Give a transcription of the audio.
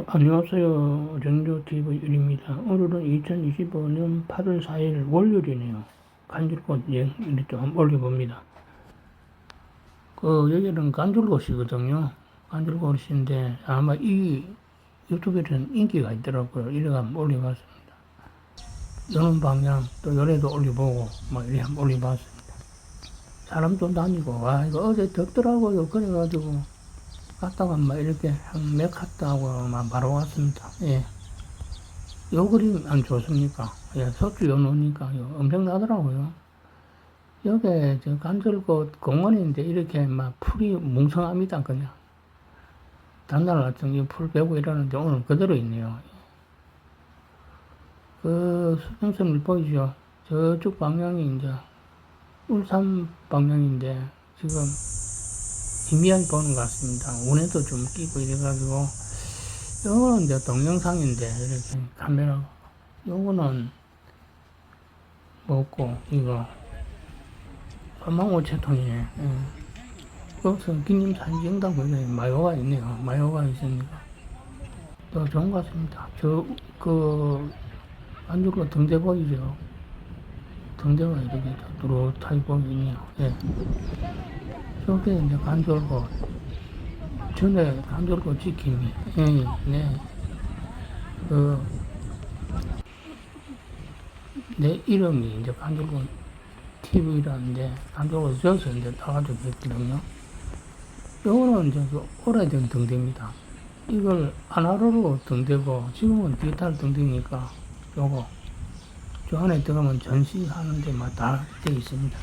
아, 안녕하세요. 정조TV 일입니다. 오늘은 2025년 8월 4일 월요일이네요. 간줄꽃 여행 이렇게 한번 올려봅니다. 그, 여기는 간줄꽃이거든요. 간줄꽃인데 아마 이 유튜브에는 인기가 있더라고요. 이래 한번 올려봤습니다. 여는 방향 또 열에도 올려보고 막 이렇게 한번 올려봤습니다. 사람도 다니고 와 이거 어제 덥더라고요. 그래가지고 갔다가 막 이렇게 한몇 갔다 하고 막 바로 왔습니다. 예. 요 그림 안 좋습니까? 예, 속주 요 놓으니까 요 엄청나더라고요. 여기 저 간절곶 공원인데 이렇게 막 풀이 뭉성합니다, 그냥. 단날 같은 이풀 빼고 이러는데 오늘 그대로 있네요. 그 수평선을 보이죠? 저쪽 방향이 이제 울산 방향인데 지금 희미하게 보는 것 같습니다. 운에도 좀 끼고 이래가지고. 요거는 이제 동영상인데 이렇게 카메라. 요거는 먹고 이거. 45채통이네. 예. 여기서 기념사진 영당 보면 마요가 있네요. 마요가 있으니까 또 좋은 것 같습니다. 저 그 안쪽으로 등대 보이죠 등대가 이렇게 뚜렷하게 보이네요 예. 저게 이제 간절곶 전에 간절곶 지킴이 예, 네. 그, 내 이름이 이제 간절곶 TV라는데 간절곶 저서 이제 따가지고 했거든요. 요거는 이제 그 오래된 등대입니다. 이걸 아날로그로 등대고 지금은 디지털 등대니까 요거 저 안에 들어가면 전시하는 데만 다 되어 있습니다.